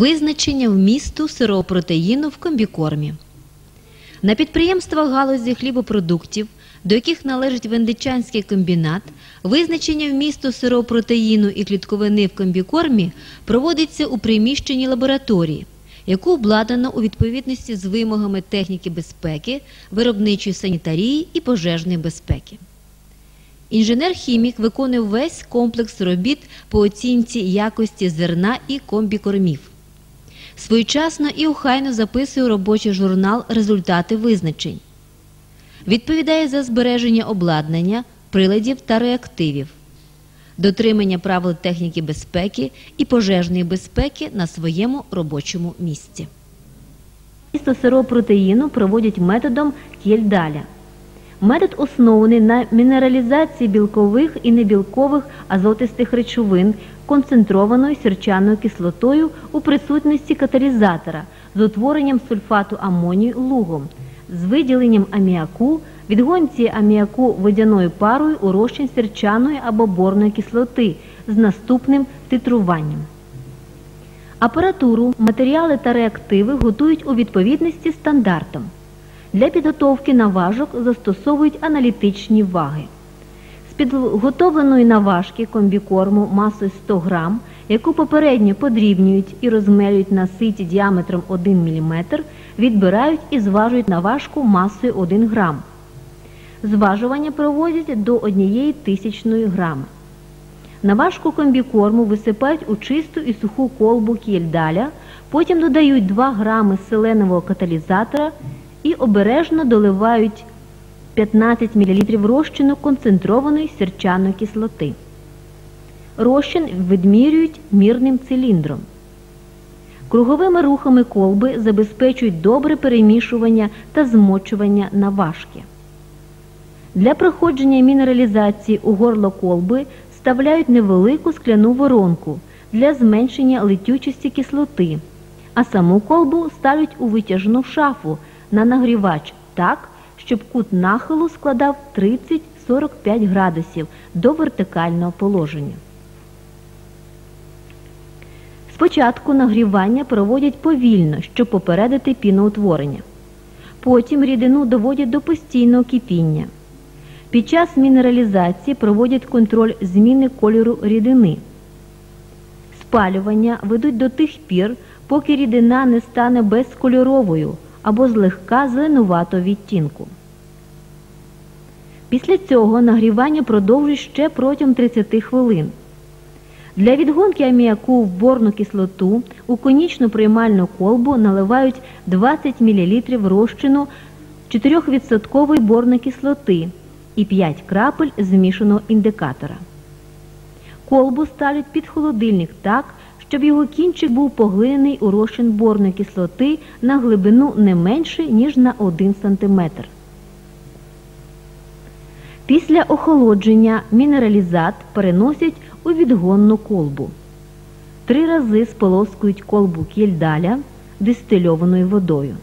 Визначення вмісту сирого протеїну в комбікормі. На підприємствах галузі хлібопродуктів, до яких належить Вендичанський комбінат, визначення вмісту сирого протеїну і клітковини в комбікормі проводиться у приміщенні лабораторії, яку обладнано у відповідності з вимогами техніки безпеки, виробничої санітарії і пожежної безпеки. Інженер-хімік виконує весь комплекс робіт по оцінці якості зерна і комбікормів. Своєчасно і охайно записує у робочий журнал результати визначень. Відповідає за збереження обладнання, приладів та реактивів, дотримання правил техніки безпеки і пожежної безпеки на своєму робочому місці. Місто сирого протеїну проводять методом Кєльдаля. Метод оснований на мінералізації білкових і небілкових азотистих речовин концентрованою сірчаною кислотою у присутності каталізатора з утворенням сульфату амонію лугом, з виділенням аміаку, відгонці аміаку водяною парою у розчин сірчаної або борної кислоти з наступним титруванням. Апаратуру, матеріали та реактиви готують у відповідності стандартам. Для підготовки наважок застосовують аналітичні ваги. З підготовленої наважки комбікорму масою 100 г, яку попередньо подрібнюють і розмелюють на ситі діаметром 1 мм, відбирають і зважують наважку масою 1 г. Зважування проводять до 1 тисячної грами. Наважку комбікорму висипають у чисту і суху колбу кільдаля, потім додають 2 грами селенового каталізатора і обережно доливають 15 мл розчину концентрованої сірчаної кислоти. Розчин відмірюють мірним циліндром. Круговими рухами колби забезпечують добре перемішування та змочування наважки. Для проходження мінералізації у горло колби вставляють невелику скляну воронку для зменшення летючості кислоти, а саму колбу ставлять у витяжну шафу на нагрівач так, щоб кут нахилу складав 30-45 градусів до вертикального положення. Спочатку нагрівання проводять повільно, щоб попередити піноутворення. Потім рідину доводять до постійного кипіння. Під час мінералізації проводять контроль зміни кольору рідини. Спалювання ведуть до тих пір, поки рідина не стане безкольоровою або злегка зеленуватого відтінку. Після цього нагрівання продовжують ще протягом 30 хвилин. Для відгонки аміаку в борну кислоту у конічну приймальну колбу наливають 20 мл розчину 4% борної кислоти і 5 крапель змішаного індикатора. Колбу ставлять під холодильник так, щоб його кінчик був поглинений у розчин борної кислоти на глибину не менше, ніж на 1 см. Після охолодження мінералізат переносять у відгонну колбу. Три рази сполоскують колбу кільдаля дистильованою водою.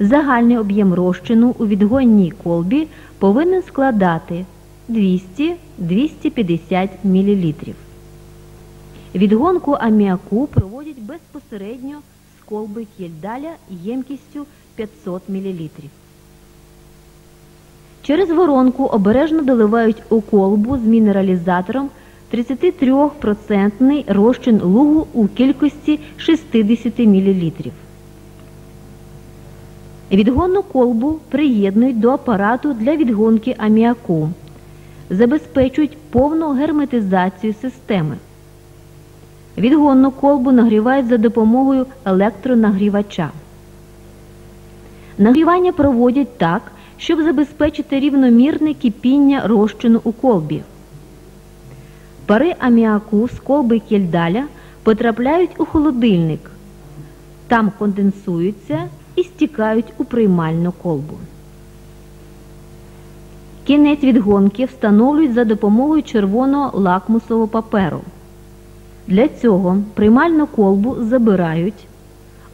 Загальний об'єм розчину у відгонній колбі повинен складати 200-250 мл. Відгонку аміаку проводять безпосередньо з колби кільдаля ємкістю 500 мл. Через воронку обережно доливають у колбу з мінералізатором 33% розчин лугу у кількості 60 мл. Відгонну колбу приєднують до апарату для відгонки аміаку, забезпечують повну герметизацію системи. Відгонну колбу нагрівають за допомогою електронагрівача. Нагрівання проводять так, щоб забезпечити рівномірне кипіння розчину у колбі. Пари аміаку з колби кільдаля потрапляють у холодильник. Там конденсуються і стікають у приймальну колбу. Кінець відгонки встановлюють за допомогою червоного лакмусового паперу. Для цього приймальну колбу забирають,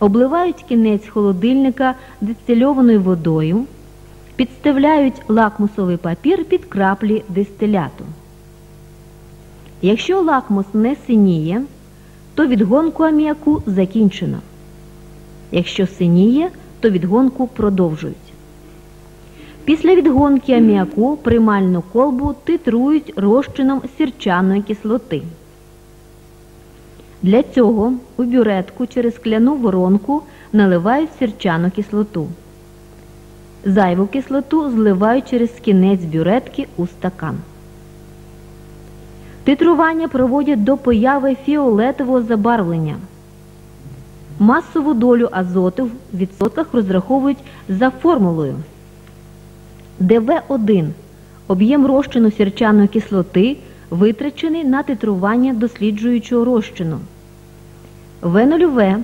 обливають кінець холодильника дистильованою водою, підставляють лакмусовий папір під краплі дистиляту. Якщо лакмус не синіє, то відгонку аміаку закінчено. Якщо синіє, то відгонку продовжують. Після відгонки аміаку приймальну колбу титрують розчином сірчаної кислоти. Для цього у бюретку через скляну воронку наливають сірчану кислоту. Зайву кислоту зливають через кінець бюретки у стакан. Титрування проводять до появи фіолетового забарвлення. Масову долю азоту в відсотках розраховують за формулою. ДВ1 об'єм розчину сірчаної кислоти витрачений на титрування досліджуючого розчину. В0В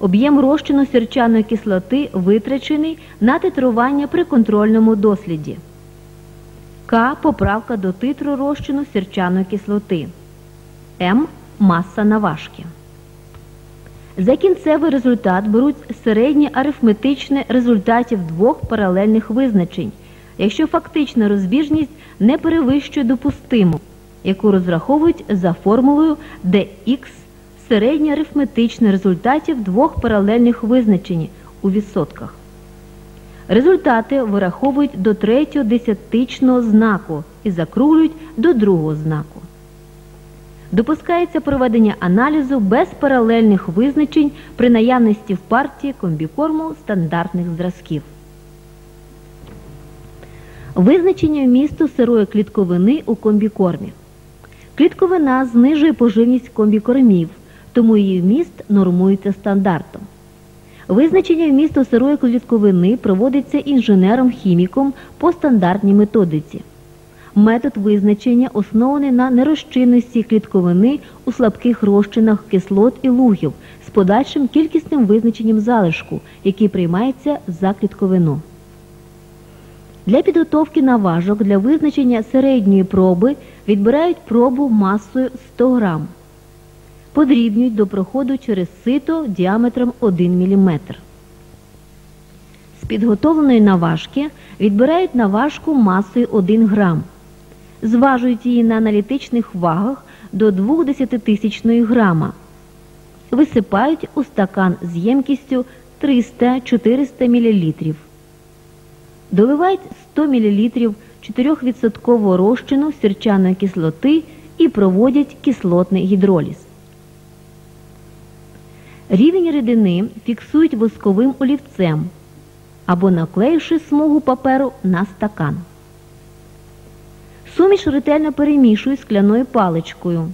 об'єм розчину сірчаної кислоти витрачений на титрування при контрольному досліді. К поправка до титру розчину сірчаної кислоти. М маса наважки. За кінцевий результат беруть середнє арифметичне результатів двох паралельних визначень, якщо фактична розбіжність не перевищує допустиму, яку розраховують за формулою dx середнє арифметичне результатів двох паралельних визначень у відсотках. Результати вираховують до третього десятичного знаку і закруглюють до другого знаку. Допускається проведення аналізу без паралельних визначень при наявності в партії комбікорму стандартних зразків. Визначення вмісту сирої клітковини у комбікормі. Клітковина знижує поживність комбікормів, тому її вміст нормується стандартом. Визначення вмісту сирої клітковини проводиться інженером-хіміком по стандартній методиці. Метод визначення оснований на нерозчинності клітковини у слабких розчинах кислот і лугів з подальшим кількісним визначенням залишку, який приймається за клітковину. Для підготовки наважок для визначення середньої проби відбирають пробу масою 100 г. Подрібнюють до проходу через сито діаметром 1 мм. З підготовленої наважки відбирають наважку масою 1 г. Зважують її на аналітичних вагах до 2 десятитисячної грама. Висипають у стакан з ємкістю 300-400 мл. Доливають 100 мл 4% розчину сірчаної кислоти і проводять кислотний гідроліз. Рівень рідини фіксують восковим олівцем або наклеївши смугу паперу на стакан. Суміш ретельно перемішують скляною паличкою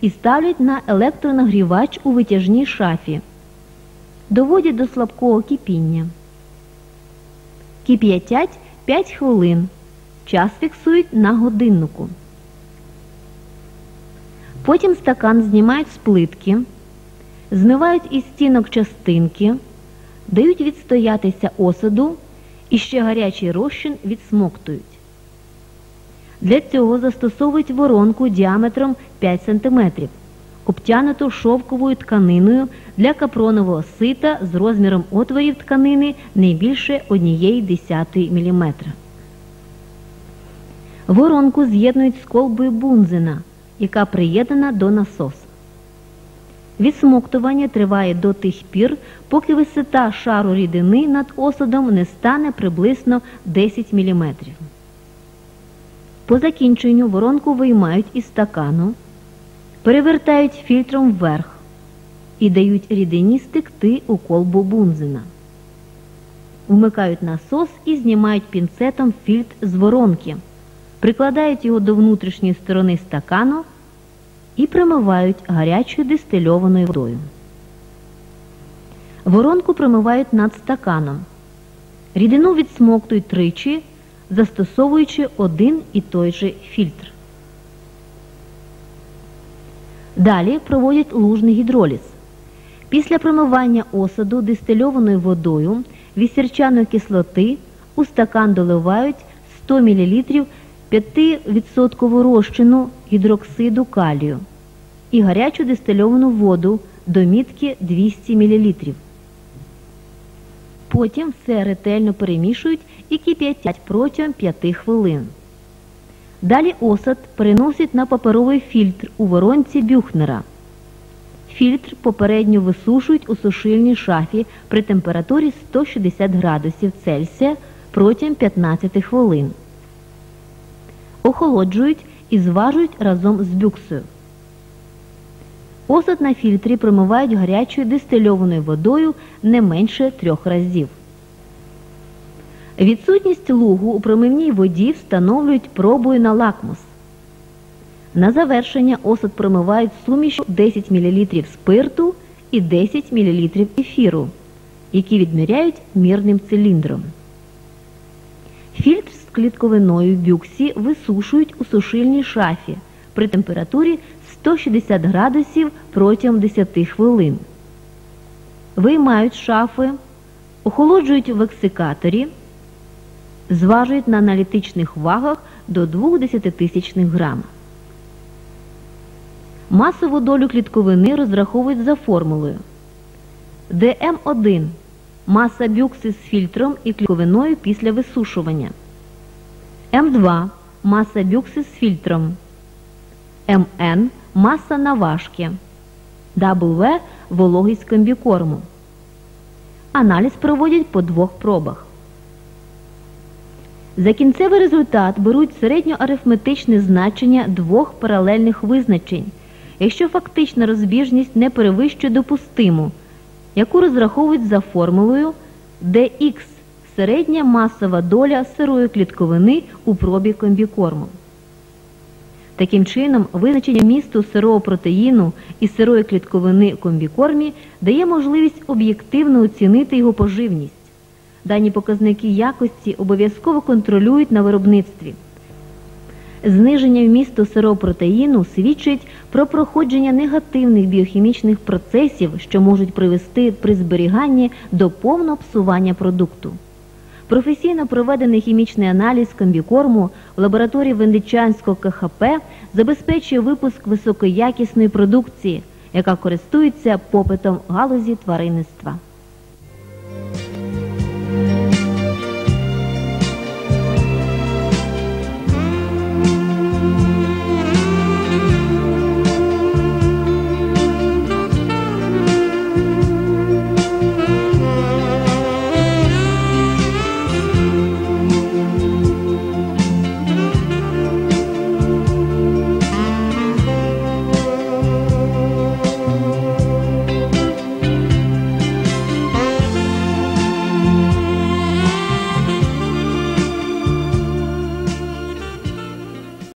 і ставлять на електронагрівач у витяжній шафі. Доводять до слабкого кипіння. Кип'ятять 5 хвилин. Час фіксують на годиннику. Потім стакан знімають з плитки, змивають із стінок частинки, дають відстоятися осаду і ще гарячий розчин відсмоктують. Для цього застосовують воронку діаметром 5 см, обтянуту шовковою тканиною для капронового сита з розміром отворів тканини не більше 1,1 мм. Воронку з'єднують з колбою бунзена, яка приєднана до насоса. Відсмоктування триває до тих пір, поки висота шару рідини над осадом не стане приблизно 10 мм. По закінченню воронку виймають із стакану, перевертають фільтром вверх і дають рідині стекти у колбу бунзена. Вмикають насос і знімають пінцетом фільтр з воронки, прикладають його до внутрішньої сторони стакану і промивають гарячою дистильованою водою. Воронку промивають над стаканом. Рідину відсмоктують тричі, застосовуючи один і той же фільтр. Далі проводять лужний гідроліз. Після промивання осаду дистильованою водою від сірчаної кислоти у стакан доливають 100 мл 5% розчину гідроксиду калію і гарячу дистильовану воду до мітки 200 мл. Потім все ретельно перемішують і кип'ятять протягом 5 хвилин. Далі осад переносять на паперовий фільтр у воронці бюхнера. Фільтр попередньо висушують у сушильній шафі при температурі 160 градусів Цельсія протягом 15 хвилин. Охолоджують і зважують разом з бюксою. Осад на фільтрі промивають гарячою дистильованою водою не менше трьох разів. Відсутність лугу у промивній воді встановлюють пробою на лакмус. На завершення осад промивають сумішю 10 мл спирту і 10 мл ефіру, які відміряють мірним циліндром. Фільтр клітковиною бюксі висушують у сушильній шафі при температурі 160 градусів протягом 10 хвилин. Виймають шафи, охолоджують в ексикаторі, зважують на аналітичних вагах до 2 десятитисячних грама. Масову долю клітковини розраховують за формулою. ДМ1 маса бюкси з фільтром і клітковиною після висушування. М2 маса бюкси з фільтром. МН маса наважки. W вологість комбікорму. Аналіз проводять по двох пробах. За кінцевий результат беруть середньоарифметичне значення двох паралельних визначень, якщо фактична розбіжність не перевищує допустиму, яку розраховують за формулою dx середня масова доля сирої клітковини у пробі комбікорму. Таким чином, визначення місту сирого протеїну і сирої клітковини комбікормі дає можливість об'єктивно оцінити його поживність. Дані показники якості обов'язково контролюють на виробництві. Зниження вмісту сирого протеїну свідчить про проходження негативних біохімічних процесів, що можуть привести при зберіганні до повного псування продукту. Професійно проведений хімічний аналіз комбікорму в лабораторії Вендичанського КХП забезпечує випуск високоякісної продукції, яка користується попитом галузі тваринництва.